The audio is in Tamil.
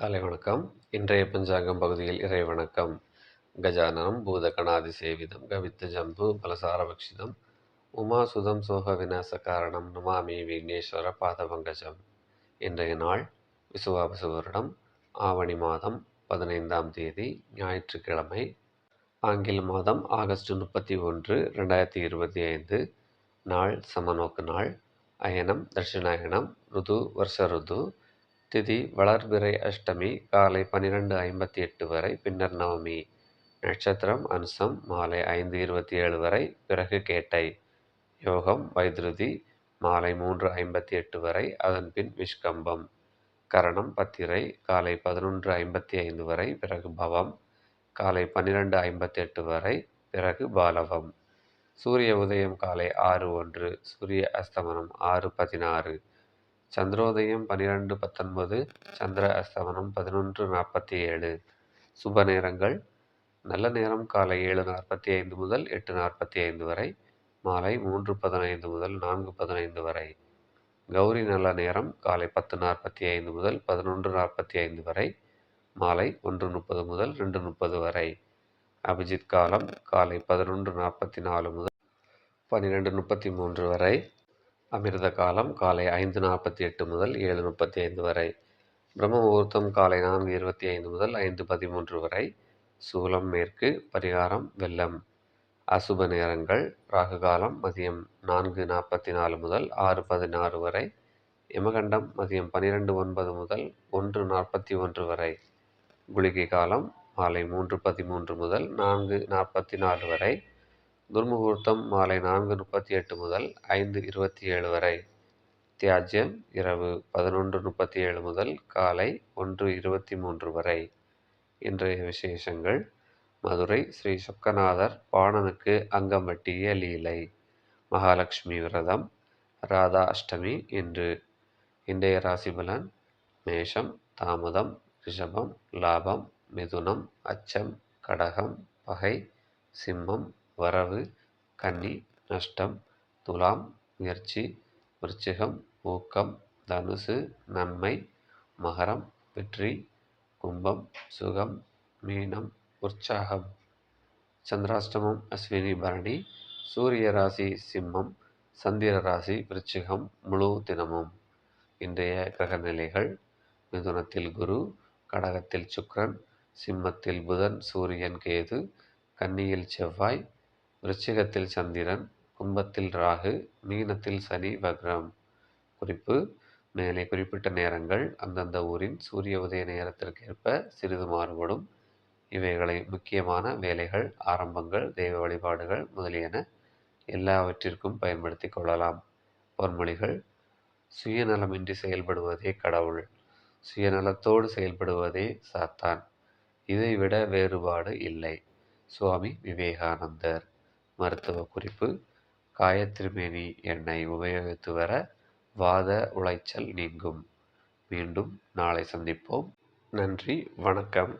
காலை வணக்கம். இன்றைய பஞ்சாங்கம் பகுதியில் இறை வணக்கம். கஜானனம் பூதகணாதி சேவிதம் கவித்த ஜம்பு பலசாரபக்ஷிதம் உமாசுதம் சோக விநாச காரணம் நுமாமி விக்னேஸ்வர பாதபங்கஜம் இன்றைய நாள் விசுவாபசு வருடம் ஆவணி மாதம் பதினைந்தாம் தேதி ஞாயிற்றுக்கிழமை ஆங்கில மாதம் ஆகஸ்ட் முப்பத்தி ஒன்று ரெண்டாயிரத்தி இருபத்தி ஐந்து. நாள் சமநோக்கு நாள். அயனம் தட்சிணாயனம் ருது வருஷ ருது. திதி வளர்பிறை அஷ்டமி காலை பன்னிரெண்டு ஐம்பத்தி எட்டு வரை பின்னர் நவமி. நட்சத்திரம் அம்சம் மாலை ஐந்து இருபத்தி ஏழு வரை பிறகு கேட்டை. யோகம் வைத்ருதி மாலை மூன்று ஐம்பத்தி எட்டு வரை அதன் பின் விஷ்கம்பம். கரணம் பத்திரை காலை பதினொன்று ஐம்பத்தி ஐந்து வரை பிறகு பவம். காலை பன்னிரெண்டு ஐம்பத்தி எட்டு வரை பிறகு பாலவம். சூரிய உதயம் காலை ஆறு ஒன்று சூரிய அஸ்தமனம் ஆறு பதினாறு. சந்திரோதயம் பன்னிரெண்டு பத்தொன்பது சந்திர அஸ்தமனம் பதினொன்று நாற்பத்தி ஏழு சுப நேரங்கள். நல்ல நேரம் காலை ஏழு நாற்பத்தி ஐந்து முதல் எட்டு நாற்பத்தி ஐந்து வரை மாலை மூன்று பதினைந்து முதல் நான்கு பதினைந்து வரை. கௌரி நல்ல நேரம் காலை பத்து நாற்பத்தி ஐந்து முதல் பதினொன்று நாற்பத்தி ஐந்து வரை மாலை ஒன்று முப்பது முதல் ரெண்டு முப்பது வரை. அபிஜித் காலம் காலை பதினொன்று நாற்பத்தி நாலு முதல் பன்னிரெண்டு முப்பத்தி மூன்று வரை. அமிர்த காலம் காலை ஐந்து நாற்பத்தி எட்டு முதல் ஏழு முப்பத்தி ஐந்து வரை. பிரம்ம முகூர்த்தம் காலை நான்கு இருபத்தி ஐந்து முதல் ஐந்து பதிமூன்று வரை. சூலம் மேற்கு பரிகாரம் வெள்ளம். அசுப நேரங்கள் ராகு காலம் மதியம் நான்கு நாற்பத்தி நாலு முதல் ஆறு பதினாறு வரை. யமகண்டம் மதியம் பன்னிரெண்டு ஒன்பது முதல் ஒன்று நாற்பத்தி ஒன்று வரை. குளிகை காலம் மாலை மூன்று பதிமூன்று முதல் நான்கு நாற்பத்தி நாலு வரை. துர்முகூர்த்தம் மாலை நான்கு முப்பத்தி எட்டு முதல் ஐந்து இருபத்தி ஏழு வரை. தியாஜ்யம் இரவு பதினொன்று முப்பத்தி ஏழு முதல் காலை ஒன்று இருபத்தி மூன்று வரை. இன்றைய விசேஷங்கள். மதுரை ஸ்ரீ சொக்கநாதர் பாணனுக்கு அங்கம்பட்டிய லீலை. மகாலட்சுமி விரதம். ராதா அஷ்டமி இன்று. இன்றைய ராசிபலன் மேஷம் தாமதம் ரிஷபம் லாபம் மிதுனம் அச்சம் கடகம் பகை சிம்மம் வரவு கன்னி நஷ்டம் துலாம் முயற்சி விருச்சிகம் ஊக்கம் தனுசு நன்மை மகரம் வெற்றி கும்பம் சுகம் மீனம் உற்சாகம். சந்திராஷ்டமம் அஸ்வினி பரணி சூரிய ராசி சிம்மம் சந்திர ராசி விருச்சிகம் முழு தினமும். இன்றைய கிரக நிலைகள் மிதுனத்தில் குரு கடகத்தில் சுக்ரன் சிம்மத்தில் புதன் சூரியன் கேது கன்னியில் செவ்வாய் விருச்சிகத்தில் சந்திரன் கும்பத்தில் ராகு மீனத்தில் சனி வக்ரம். குறிப்பு மேலே குறிப்பிட்ட நேரங்கள் அந்தந்த ஊரின் சூரிய உதய நேரத்திற்கேற்ப சிறிது மாறுபடும். இவைகளை முக்கியமான வேலைகள் ஆரம்பங்கள் தெய்வ வழிபாடுகள் முதலியன எல்லாவற்றிற்கும் பயன்படுத்தி கொள்ளலாம். பொன்மொழிகள் சுயநலமின்றி செயல்படுவதே கடவுள் சுயநலத்தோடு செயல்படுவதே சாத்தான் இதைவிட வேறுபாடு இல்லை சுவாமி விவேகானந்தர். மருத்துவ குறிப்பு காயத்திருமேனி எண்ணெய் உபயோகித்து வர வாத உளைச்சல் நீங்கும். மீண்டும் நாளை சந்திப்போம். நன்றி வணக்கம்.